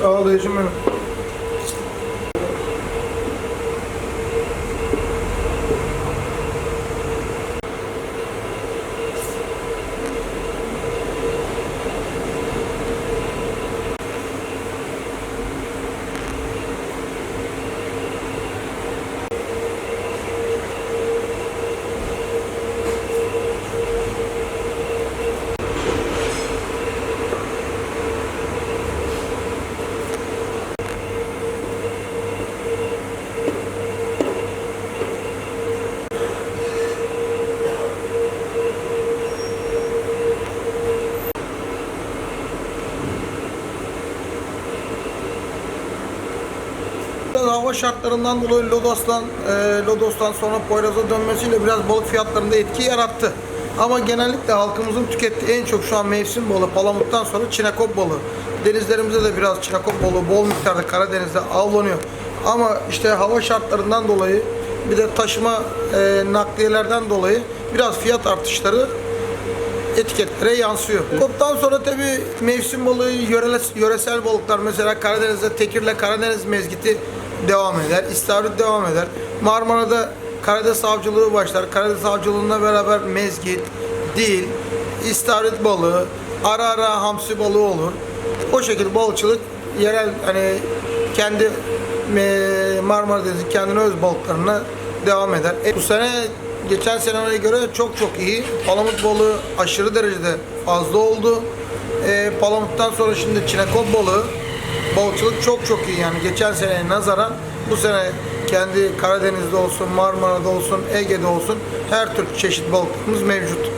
Sağ ol dayıcım benim. Hava şartlarından dolayı Lodos'tan, e, Lodos'tan sonra Poyraz'a dönmesiyle biraz balık fiyatlarında etki yarattı. Ama genellikle halkımızın tükettiği en çok şu an mevsim balığı palamuttan sonra çinekop balığı. Denizlerimizde de biraz çinekop balığı bol miktarda Karadeniz'de avlanıyor. Ama işte hava şartlarından dolayı bir de taşıma e, nakliyelerden dolayı biraz fiyat artışları etiketlere yansıyor. Koptan sonra tabi mevsim balığı, yörele, yöresel balıklar mesela Karadeniz'de tekirle Karadeniz mezgiti devam eder. İstavrit devam eder. Marmara'da Karadeniz avcılığı başlar. Karadeniz avcılığına beraber mezgit, dil, istavrit balığı, ara ara hamsi balığı olur. O şekilde balıkçılık yerel hani kendi e, Marmara Denizi kendine öz balıklarına devam eder. E, bu sene geçen senelere göre çok çok iyi. Palamut balığı aşırı derecede fazla oldu. E, palamuttan sonra şimdi çinekop balığı balıkçılık çok çok iyi yani geçen seneye nazaran bu sene kendi Karadeniz'de olsun, Marmara'da olsun, Ege'de olsun her tür çeşit balıklarımız mevcut.